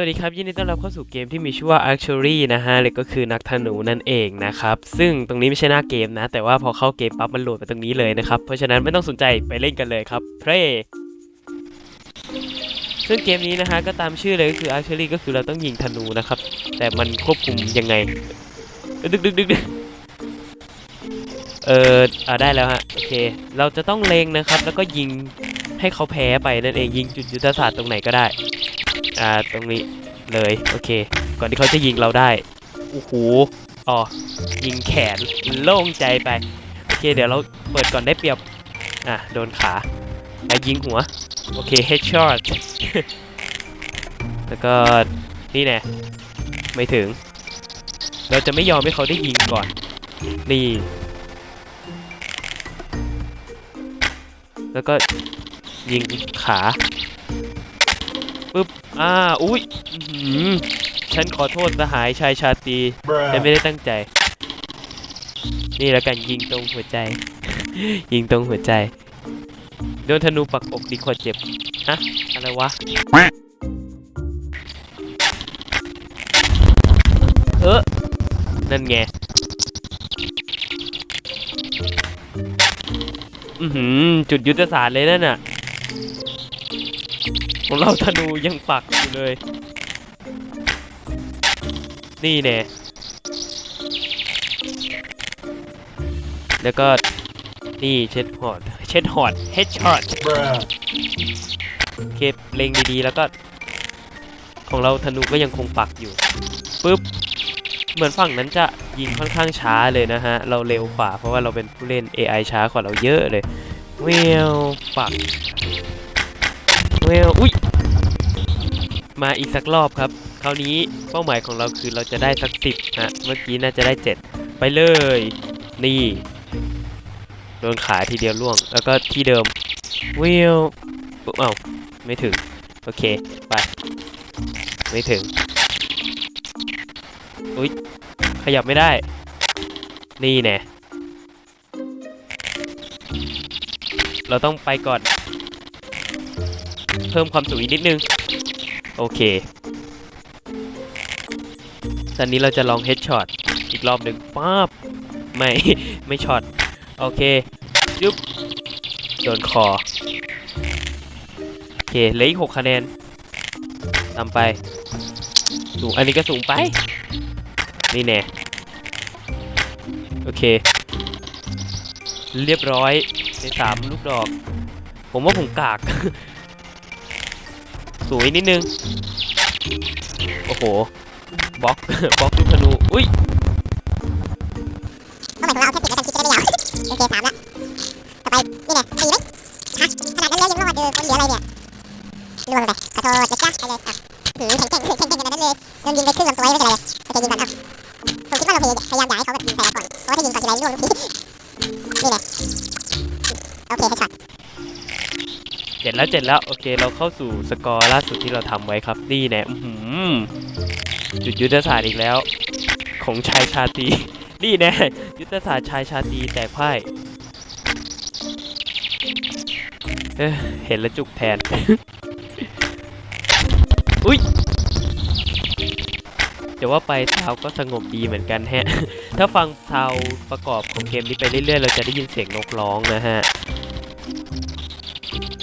วัสดีครับ ยินดีต้อนรับเข้าสู่เกมที่มีชื่อว่า Archery นะฮะหรือก็คือนักธนูนั่นเองนะครับ ซึ่งตรงนี้ไม่ใช่หน้าเกมนะ แต่ว่าพอเข้าเกมปั๊บมันโหลดมาตรงนี้เลยนะครับ เพราะฉะนั้นไม่ต้องสนใจไปเล่นกันเลยครับ Play ซึ่งเกมนี้นะฮะก็ตามชื่อเลยก็คือ Archery ก็คือเราต้องยิงธนูนะครับ แต่มันควบคุมยังไง ดึกดึกดึกดึกเอออ่าได้แล้วฮะ โอเค เราจะต้องเล็งนะครับ แล้วก็ยิงให้เขาแพ้ไปนั่นเองยิงจุดยุทธศาสตร์ตรงไหนก็ได้ อ่าตรงนี้เลยโอเค ก่อนที่เขาจะยิงเราได้โอ้โหอ๋อยิงแขนโล่งใจไป โอเค เดี๋ยวเราเปิดก่อนได้เปรียบ อะ โดนขาไปยิงหัว โอเค headshot แล้วก็นี่แน่ไม่ถึง เราจะไม่ยอมให้เขาได้ยิงก่อน นี่ แล้วก็ยิงขาปึ๊บ อ่า อุ้ยอื้อหือฉันขอโทษสหายชายชาตรีแต่ไม่ได้ตั้งใจ นี่แล้วกันยิงตรงหัวใจ ยิงตรงหัวใจ โดนธนูปักอกดีกว่าเจ็บ ฮะ อะไรวะ เออนั่นไง อือหือ จุดยุทธศาสตร์เลยนั่นน่ะ ของเราธนูยังปักอยู่เลย นี่แน่แล้วก็นี่เช็ดหอดเช็ดหอดเฮดช็อต Bruh. เคเล็งดีๆแล้วก็ ของเราธนูก็ยังคงปักอยู่ปึ๊บเหมือนฝั่งนั้นจะยิงค่อนข้างช้าเลยนะฮะ เราเร็วกว่าเพราะว่าเราเป็นผู้เล่น AI ช้ากว่าเราเยอะเลยเวลปัก เวลอุ้ยมาอีกสักรอบครับ คราวนี้เป้าหมายของเราคือเราจะได้สักสิบฮะ เมื่อกี้น่าจะได้เจ็ดไปเลย นี่โดนขาทีเดียวล่วง แล้วก็ที่เดิมเวปุ๊บเอ้าไม่ถึง โอเค ไป ไม่ถึง อุ้ยขยับไม่ได้ นี่แน่เราต้องไปก่อน เพิ่มความสูงอีกนิดนึง โอเค ตอนนี้เราจะลองเฮดช็อตอีกรอบหนึ่งป๊าบไม่ ไม่ช็อต โอเค ยุบโดนคอ โอเคเหลืออีกหกคะแนนตามไป สูง อันนี้ก็สูงไป นี่แน่ โอเค เรียบร้อยในสามลูกดอก ผมว่าผมกาก สูงนิดนึง โอ้โห บล็อก บล็อกลูกธนู อุ้ยเป้าหมายของเราเอาแค่สิบแล้วกันคิดจะได้ไม่ยาว โอเคสามละต่อไป นี่แหละสี่ไหมฮะขนาดนั้นเลยยังรอดเออคนเหลืออะไรเนี่ยล่วงไปขอโทษนะจ๊ะไปเลยอะหือแข็งแกร่งแข็งแกร่งขนาดนั้นเลยโดนยิงไปครึ่งลำตัวไม่เป็นไรเลยโอเคยิงก่อนอะ แล้วเจ็ดแล้ว โอเค เราเข้าสู่สกอร์ล่าสุดที่เราทำไว้ครับ นี่แน่อื้อหือจุดยุทธศาสตร์อีกแล้ว ของชายชาตีนี่แน่ยุทธศาสตร์ชายชาตีแต่พ่ายเห็นแล้วจุกแทน อุ้ยจะว่าไปซาก็สงบดีเหมือนกันฮะ ถ้าฟังซาประกอบของเกมนี้ไปเรื่อยๆ เราจะได้ยินเสียงนกร้องนะฮะ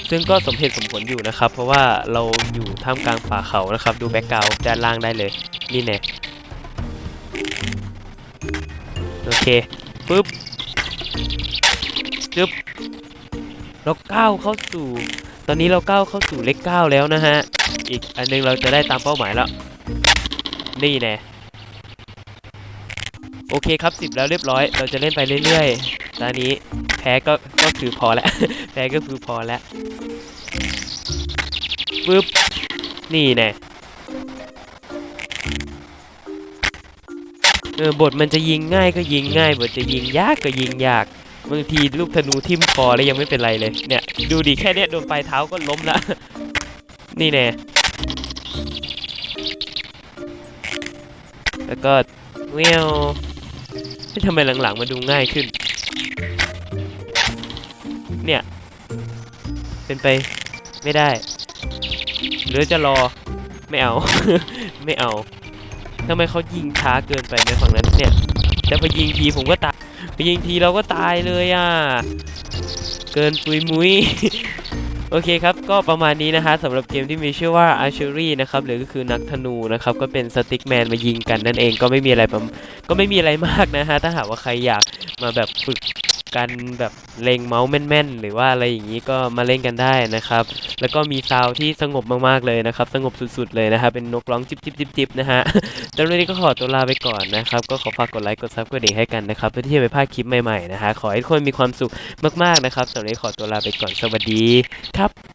ซึ่งก็สมเหตุสมผลอยู่นะครับ เพราะว่าเราอยู่ท่ามกลางป่าเขานะครับ ดูแบ็กกราวด์ด้านล่างได้เลย นี่แน่โอเคปึ๊บจึ๊บเราก้าวเข้าสู่ ตอนนี้เราก้าวเข้าสู่เลขเก้าแล้วนะฮะ อีกอันหนึงเราจะได้ตามเป้าหมายแล้ว นี่แน่โอเคครับสิบแล้วเรียบร้อย เราจะเล่นไปเรื่อยๆ ตอนนี้แพ้ก็ก็คือพอแล้ว แพ้ก็คือพอแล้วปึ๊บ นี่แน่เออบทมันจะยิงง่ายก็ยิงง่ายบทจะยิงยากก็ยิงยากบางทีลูกธนูทิ่มคอแล้วยังไม่เป็นไรเลย เนี่ย ดูดิแค่เนี้ยโดนปลายเท้าก็ล้มละนี่แน่แล้วก็เววเฮ้ยทำไมหลังๆมาดูง่ายขึ้น เนี่ย เป็นไปไม่ได้ หรือจะรอไม่เอา ไม่เอาทำไมเขายิงช้าเกินไปในฝั่งนั้นเนี่ยแต่พอยิงทีผมก็ตายพอยิงทีเราก็ตายเลยอะ เกินปุยมุ้ยโอเคครับ ก็ประมาณนี้นะฮะสำหรับเกมที่มีชื่อว่า Archery นะครับ หรือก็คือนักธนูนะครับ ก็เป็นสติ๊กแมนมายิงกันนั่นเองก็ไม่มีอะไรประมก็ไม่มีอะไรมากนะฮะ ถ้าหากว่าใครอยากมาแบบฝึก กันแบบเล็งเมาส์แม่นๆ หรือว่าอะไรอย่างนี้ก็มาเล่นกันได้นะครับ แล้วก็มีซาวที่สงบมากๆเลยนะครับ สงบสุดๆเลยนะครับเป็นนกร้องจิบจิบจิบจิบนะฮะแล้ววันนี้ก็ขอตัวลาไปก่อนนะครับ ก็ขอฝากกดไลค์กดซับกดดิ่งให้กันนะครับ เพื่อที่จะไม่พลาดคลิปใหม่ๆนะฮะขอให้ทุกคนมีความสุขมากๆนะครับสำหรับนี้ขอตัวลาไปก่อนสวัสดีครับ